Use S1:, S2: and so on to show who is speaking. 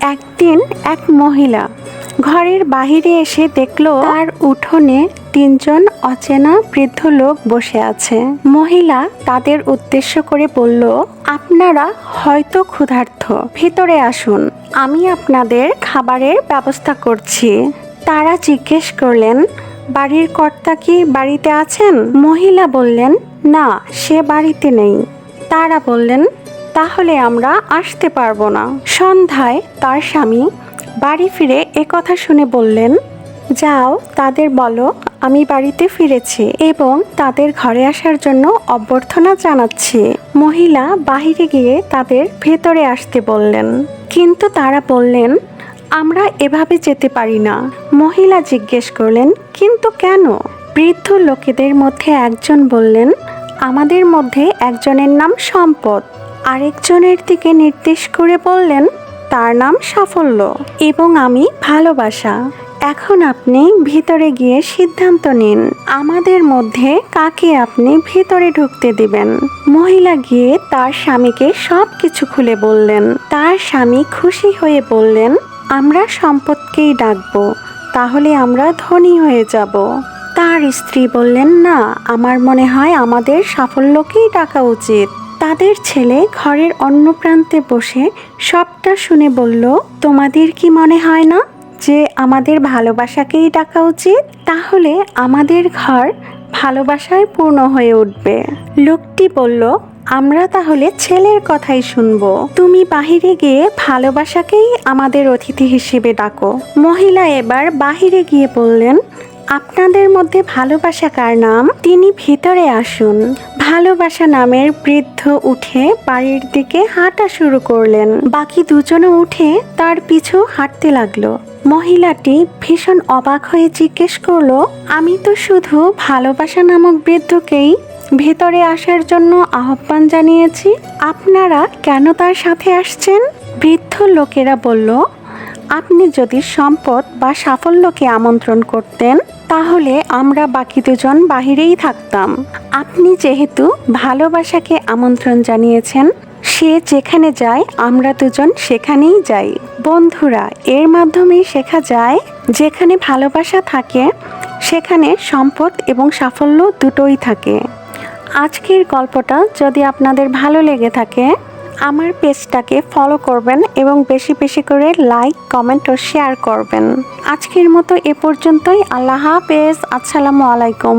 S1: একদিন এক মহিলা ঘরের বাহিরে এসে দেখল তার উঠোনে তিনজন অচেনা বৃদ্ধ লোক বসে আছে। মহিলা তাদের উদ্দেশ্য করে বলল, আপনারা হয়তো ক্ষুধার্ত। ভিতরে আসুন। আমি আপনাদের খাবারের ব্যবস্থা করছি। তারা জিজ্ঞেস করলেন, বাড়ির কর্তা কি বাড়িতে আছেন? মহিলা বললেন, না, সে বাড়িতে নেই। তারা বললেন তাহলে আমরা আসতে পারব না। সন্ধ্যায় তার স্বামী বাড়ি ফিরে কথা শুনে বললেন, যাও, তাদের বলো, আমি বাড়িতে ফিরেছি এবং তাদের ঘরে আসার জন্য অভ্যর্থনা জানাচ্ছি। মহিলা বাহিরে গিয়ে তাদের ভেতরে আসতে বললেন। কিন্তু তারা বললেন, আমরা এভাবে যেতে পারি না। মহিলা জিজ্ঞেস করলেন, কিন্তু কেন? বৃদ্ধ লোকেদের মধ্যে একজন বললেন, আমাদের মধ্যে একজনের নাম সম্পদ। আরেকজনের দিকে নির্দেশ করে বললেন, তার নাম সাফল্য এবং আমি ভালোবাসা। এখন আপনি ভিতরে গিয়ে সিদ্ধান্ত নিন, আমাদের মধ্যে কাকে আপনি ভিতরে ঢুকতে দিবেন? মহিলা গিয়ে তার স্বামীকে সব কিছু খুলে বললেন। তার স্বামী খুশি হয়ে বললেন, আমরা সম্পদকেই ডাকবো, তাহলে আমরা ধনী হয়ে যাব। তার স্ত্রী বললেন, না, আমার মনে হয় আমাদের সাফল্যকেই ডাকা উচিত। তাদের ছেলে ঘরের অন্য প্রান্তে বসে সবটা শুনে বলল, তোমাদের কি মনে হয় না যে আমাদের ভালোবাসাকেই ডাকা উচিত? তাহলে আমাদের ঘর ভালোবাসায় পূর্ণ হয়ে উঠবে। লোকটি বলল, আমরা তাহলে ছেলের কথাই শুনব। তুমি বাহিরে গিয়ে ভালোবাসাকেই আমাদের অতিথি হিসেবে ডাকো। মহিলা এবার বাহিরে গিয়ে বললেন আপনাদের মধ্যে ভালোবাসা কার নাম? তিনি ভিতরে আসুন। ভালোবাসা নামের বৃদ্ধ উঠে বাড়ির দিকে হাঁটা শুরু করলেন। বাকি দুজনও উঠে তার পিছু হাঁটতে লাগল। মহিলাটি ভীষণ অবাক হয়ে জিজ্ঞেস করল, আমি তো শুধু ভালোবাসা নামক বৃদ্ধকেই ভেতরে আসার জন্য আহ্বান জানিয়েছি। আপনারা কেন তার সাথে আসছেন? বৃদ্ধ লোকেরা বলল আপনি যদি সম্পদ বা সাফল্যকে আমন্ত্রণ করতেন, তাহলে আমরা বাকি দুজন বাহিরেই থাকতাম। আপনি যেহেতু ভালোবাসাকে আমন্ত্রণ জানিয়েছেন, সে যেখানে যায়, আমরা দুজন সেখানেই যাই। বন্ধুরা, এর মাধ্যমেই শেখা যায়, যেখানে ভালোবাসা থাকে, সেখানে সম্পদ এবং সাফল্য দুটোই থাকে। আজকের গল্পটা যদি আপনাদের ভালো লেগে থাকে আমার পেজটাকে ফলো করবেন এবং বেশি বেশি করে লাইক কমেন্ট ও শেয়ার করবেন। আজকের মতো এ পর্যন্তই। আল্লাহ হাফেজ। আসসালামু আলাইকুম।